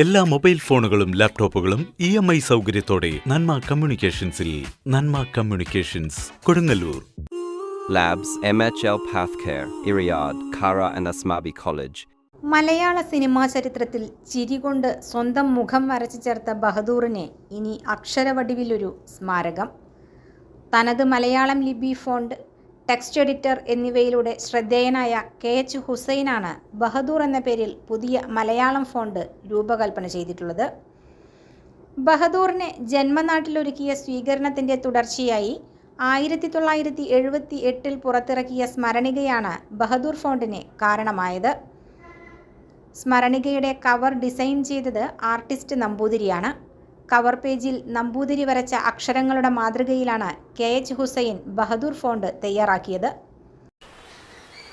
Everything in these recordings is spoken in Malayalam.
എല്ലാ മൊബൈൽ ഫോണുകളും ലാപ്ടോപ്പുകളും ഇ എം ഐ സൗകര്യത്തോടെ Nanma കമ്മ്യൂണിക്കേഷൻസിൽ Nanma communications Kodungallur. Labs MHL care Eriyad Khara and Asmabi college മലയാള സിനിമാ ചരിത്രത്തിൽ ചിരികൊണ്ട് സ്വന്തം മുഖം വരച്ചു ചേർത്ത ബഹദൂറിനെ ഇനി അക്ഷരവടിവിലൊരു സ്മാരകം. തനത് മലയാളം ലിപി ഫോണ്ട് ടെക്സ്റ്റ് എഡിറ്റർ എന്നിവയിലൂടെ ശ്രദ്ധേയനായ കെ എച്ച് ഹുസൈനാണ് ബഹദൂർ എന്ന പേരിൽ പുതിയ മലയാളം ഫോണ്ട് രൂപകൽപ്പന ചെയ്തിട്ടുള്ളത്. ബഹദൂറിനെ ജന്മനാട്ടിലൊരുക്കിയ സ്വീകരണത്തിന്റെ തുടർച്ചയായി ആയിരത്തി തൊള്ളായിരത്തി എഴുപത്തി എട്ടിൽ പുറത്തിറക്കിയ സ്മരണികയാണ് ബഹദൂർ ഫോണ്ടിന് കാരണമായത്. സ്മരണികയുടെ കവർ ഡിസൈൻ ചെയ്തത് ആർട്ടിസ്റ്റ് നമ്പൂതിരിയാണ്. കവർ പേജിൽ നമ്പൂതിരി വരച്ച അക്ഷരങ്ങളുടെ മാതൃകയിലാണ് K H Hussain Bahadur font തയ്യാറാക്കിയത്.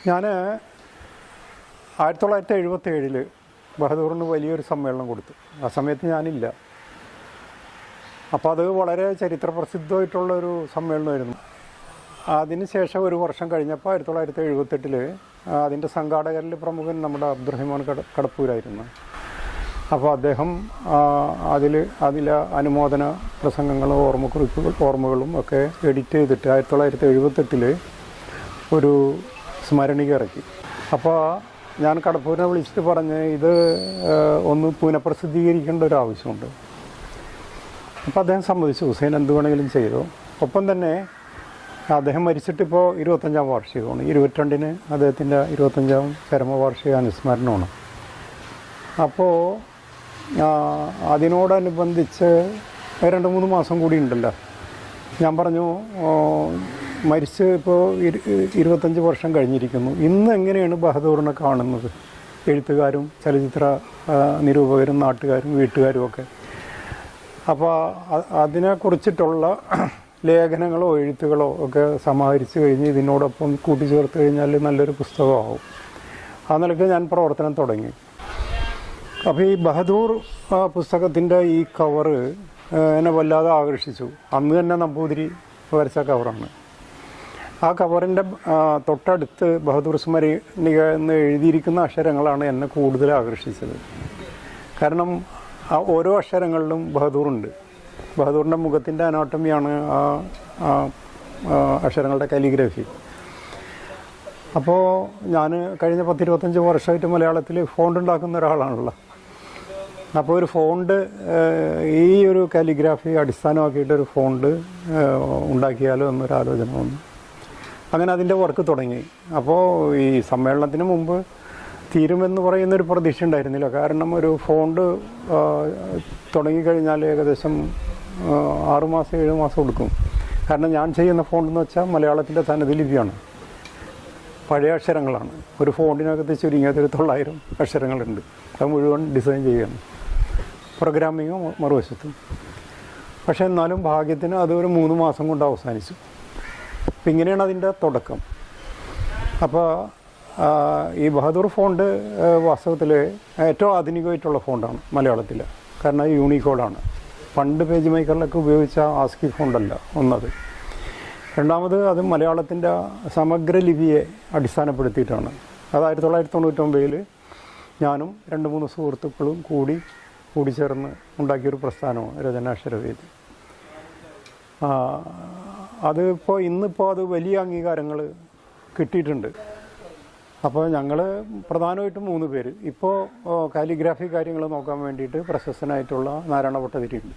ഞാൻ ആയിരത്തി തൊള്ളായിരത്തി എഴുപത്തി ഏഴിൽ ബഹദൂറിന് വലിയൊരു സമ്മേളനം കൊടുത്തു. ആ സമയത്ത് ഞാനില്ല. അപ്പോൾ അത് വളരെ ചരിത്ര പ്രസിദ്ധമായിട്ടുള്ളൊരു സമ്മേളനമായിരുന്നു അതിനുശേഷം ഒരു വർഷം കഴിഞ്ഞപ്പോൾ ആയിരത്തി തൊള്ളായിരത്തി എഴുപത്തെട്ടിൽ അതിന്റെ സംഘാടകരിൽ പ്രമുഖൻ നമ്മുടെ അബ്ദുറഹിമാൻ കട കടപ്പൂരായിരുന്നു. അപ്പോൾ അദ്ദേഹം അതിൽ അതിലെ അനുമോദന പ്രസംഗങ്ങളും ഓർമ്മക്കുറിപ്പുകൾ ഓർമ്മകളും ഒക്കെ എഡിറ്റ് ചെയ്തിട്ട് ആയിരത്തി തൊള്ളായിരത്തി എഴുപത്തെട്ടിൽ ഒരു സ്മരണിക ഇറക്കി. അപ്പോൾ ഞാൻ കടപ്പൂരിനെ വിളിച്ചിട്ട് പറഞ്ഞ് ഇത് ഒന്ന് പുനഃപ്രസിദ്ധീകരിക്കേണ്ട ഒരു ആവശ്യമുണ്ട്. അപ്പോൾ അദ്ദേഹം സമ്മതിച്ചു. ഹുസൈൻ എന്ത് വേണമെങ്കിലും ചെയ്തു. ഒപ്പം തന്നെ അദ്ദേഹം മരിച്ചിട്ടിപ്പോൾ ഇരുപത്തഞ്ചാം വാർഷികമാണ്. ഇരുപത്തിരണ്ടിന് അദ്ദേഹത്തിന്റെ ഇരുപത്തഞ്ചാം ചരമവാർഷിക അനുസ്മരണമാണ്. അപ്പോൾ അതിനോടനുബന്ധിച്ച് രണ്ട് മൂന്ന് മാസം കൂടി ഉണ്ടല്ലോ. ഞാൻ പറഞ്ഞു മരിച്ച് ഇപ്പോൾ ഇരുപത്തഞ്ച് വർഷം കഴിഞ്ഞിരിക്കുന്നു. ഇന്ന് എങ്ങനെയാണ് ബഹദൂറിനെ കാണുന്നത്? എഴുത്തുകാരും ചലച്ചിത്ര നിരൂപകരും നാട്ടുകാരും വീട്ടുകാരും ഒക്കെ. അപ്പോൾ അതിനെക്കുറിച്ചിട്ടുള്ള ലേഖനങ്ങളോ എഴുത്തുകളോ ഒക്കെ സമാഹരിച്ച് കഴിഞ്ഞ് ഇതിനോടൊപ്പം കൂട്ടിച്ചേർത്ത് കഴിഞ്ഞാൽ നല്ലൊരു പുസ്തകമാകും ആ നിലയ്ക്ക് ഞാൻ പ്രവർത്തനം തുടങ്ങി. അപ്പോൾ ഈ ബഹദൂർ പുസ്തകത്തിന്റെ ഈ കവറ് എന്നെ വല്ലാതെ ആകർഷിച്ചു. അന്ന് തന്നെ നമ്പൂതിരി വരച്ച കവറാണ് ആ കവറിന്റെ തൊട്ടടുത്ത് ബഹദൂർ സ്മരണിക എന്ന് എഴുതിയിരിക്കുന്ന അക്ഷരങ്ങളാണ് എന്നെ കൂടുതൽ ആകർഷിച്ചത്. കാരണം ആ ഓരോ അക്ഷരങ്ങളിലും ബഹദൂറുണ്ട്. ബഹദൂറിന്റെ മുഖത്തിന്റെ അനാട്ടമിയാണ് ആ അക്ഷരങ്ങളുടെ കാലിഗ്രഫി. അപ്പോൾ ഞാൻ കഴിഞ്ഞ പത്തിരുപത്തഞ്ച് വർഷമായിട്ട് മലയാളത്തിൽ ഫോണ്ട് ഉണ്ടാക്കുന്ന ഒരാളാണല്ലോ അപ്പോൾ ഒരു ഫോണ്ട് ഈ ഒരു കാലിഗ്രാഫി അടിസ്ഥാനമാക്കിയിട്ട് ഒരു ഫോണ്ട് ഉണ്ടാക്കിയാലോ എന്നൊരു ആലോചന വന്നു. അങ്ങനെ അതിന്റെ വർക്ക് തുടങ്ങി. അപ്പോൾ ഈ സമ്മേളനത്തിന് മുമ്പ് തീരുമെന്ന് പറയുന്നൊരു പ്രതീക്ഷ ഉണ്ടായിരുന്നില്ല. കാരണം ഒരു ഫോണ്ട് തുടങ്ങിക്കഴിഞ്ഞാൽ ഏകദേശം ആറുമാസം ഏഴ് മാസം എടുക്കും. കാരണം ഞാൻ ചെയ്യുന്ന ഫോണ്ട് എന്ന് വെച്ചാൽ മലയാളത്തിന്റെ തനത് ലിപിയാണ് പഴയ അക്ഷരങ്ങളാണ്. ഒരു ഫോണ്ടിനകത്ത് ചുരുങ്ങിയത് ഒരു തൊള്ളായിരം അക്ഷരങ്ങളുണ്ട്. അത് മുഴുവൻ ഡിസൈൻ ചെയ്യണം പ്രോഗ്രാമിങ് മറുവശത്തും. പക്ഷേ എന്നാലും ഭാഗ്യത്തിന് അത് ഒരു മൂന്ന് മാസം കൊണ്ട് അവസാനിച്ചു. അപ്പം ഇങ്ങനെയാണ് അതിന്റെ തുടക്കം. അപ്പോൾ ഈ ബഹദൂർ ഫോണ്ട് വാസ്തവത്തിൽ ഏറ്റവും ആധുനികമായിട്ടുള്ള ഫോണ്ടാണ് മലയാളത്തിൽ കാരണം അത് യൂണിക്കോഡാണ് പണ്ട് പേജ് മേക്കറിലൊക്കെ ഉപയോഗിച്ച ആസ്കി ഫോണ്ടല്ല ഒന്നത്. രണ്ടാമത് അത് മലയാളത്തിന്റെ സമഗ്ര ലിപിയെ അടിസ്ഥാനപ്പെടുത്തിയിട്ടാണ്. അത് ആയിരത്തി തൊള്ളായിരത്തി തൊണ്ണൂറ്റൊമ്പതിൽ ഞാനും രണ്ട് മൂന്ന് സുഹൃത്തുക്കളും കൂടി കൂടിച്ചേർന്ന് ഉണ്ടാക്കിയൊരു പ്രസ്ഥാനമാണ് രചനാക്ഷരവേദി അതിപ്പോൾ ഇന്നിപ്പോൾ അത് വലിയ അംഗീകാരങ്ങൾ കിട്ടിയിട്ടുണ്ട്. അപ്പോൾ ഞങ്ങൾ പ്രധാനമായിട്ടും മൂന്ന് പേര്. ഇപ്പോൾ കാലിഗ്രാഫി കാര്യങ്ങൾ നോക്കാൻ വേണ്ടിയിട്ട് പ്രശസ്തനായിട്ടുള്ള നാരായണ ഭട്ടതിരിയുണ്ട്.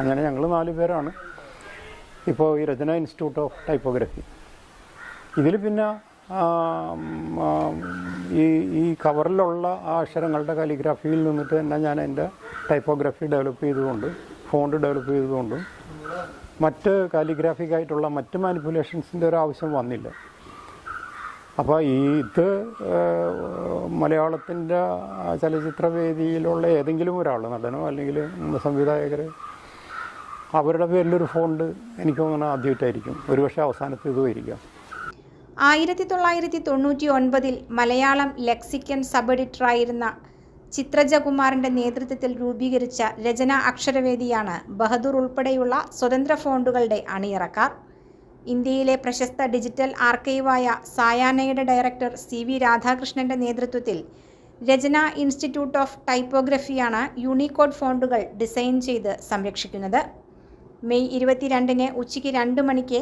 അങ്ങനെ ഞങ്ങൾ നാല് പേരാണ്. ഇപ്പോൾ ഈ രചന ഇൻസ്റ്റിറ്റ്യൂട്ട് ഓഫ് ടൈപ്പോഗ്രഫി. ഇതിൽ പിന്നെ ഈ ഈ കവറിലുള്ള ആ അക്ഷരങ്ങളുടെ കാലിഗ്രാഫിയിൽ നിന്നിട്ട് തന്നെ ഞാൻ എന്റെ ടൈപ്പോഗ്രാഫി ഡെവലപ്പ് ചെയ്തുകൊണ്ട് ഫോണ്ട് ഡെവലപ്പ് ചെയ്തുകൊണ്ടും മറ്റ് കാലിഗ്രാഫിക്കായിട്ടുള്ള മറ്റ് മാനിപ്പുലേഷൻസിന്റെ ഒരു ആവശ്യം വന്നില്ല. അപ്പോൾ ഈ ഇത് മലയാളത്തിന്റെ ചലച്ചിത്ര വേദിയിലുള്ള ഏതെങ്കിലും ഒരാൾ നടനോ അല്ലെങ്കിൽ സംവിധായകർ അവരുടെ പേരിലൊരു ഫോണ്ട് എനിക്ക് തോന്നുന്നത് ആദ്യമായിട്ടായിരിക്കും. ഒരുപക്ഷെ അവസാനത്തെ ഇതുമായിരിക്കാം. ആയിരത്തി തൊള്ളായിരത്തി തൊണ്ണൂറ്റി ഒൻപതിൽ മലയാളം ലെക്സിക്കൻ സബ് എഡിറ്ററായിരുന്ന ചിത്രജകുമാറിന്റെ നേതൃത്വത്തിൽ രൂപീകരിച്ച രചന അക്ഷരവേദിയാണ് ബഹദൂർ ഉൾപ്പെടെയുള്ള സ്വതന്ത്ര ഫോണ്ടുകളുടെ അണിയറക്കാർ. ഇന്ത്യയിലെ പ്രശസ്ത ഡിജിറ്റൽ ആർക്കൈവായ സായാനയുടെ ഡയറക്ടർ സി വി രാധാകൃഷ്ണന്റെ നേതൃത്വത്തിൽ രചന ഇൻസ്റ്റിറ്റ്യൂട്ട് ഓഫ് ടൈപ്പോഗ്രഫിയാണ് യൂണിക്കോഡ് ഫോണ്ടുകൾ ഡിസൈൻ ചെയ്ത് സംരക്ഷിക്കുന്നത്. മെയ് ഇരുപത്തിരണ്ടിന് ഉച്ചയ്ക്ക് രണ്ട് മണിക്ക്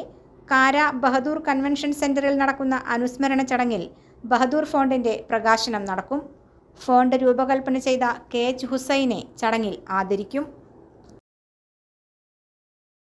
കാര ബഹദൂർ കൺവെൻഷൻ സെന്ററിൽ നടക്കുന്ന അനുസ്മരണ ചടങ്ങിൽ ബഹദൂർ ഫോണ്ടിന്റെ പ്രകാശനം നടക്കും. ഫോണ്ട് രൂപകൽപ്പന ചെയ്ത കെ എച്ച് ഹുസൈനെ ചടങ്ങിൽ ആദരിക്കും.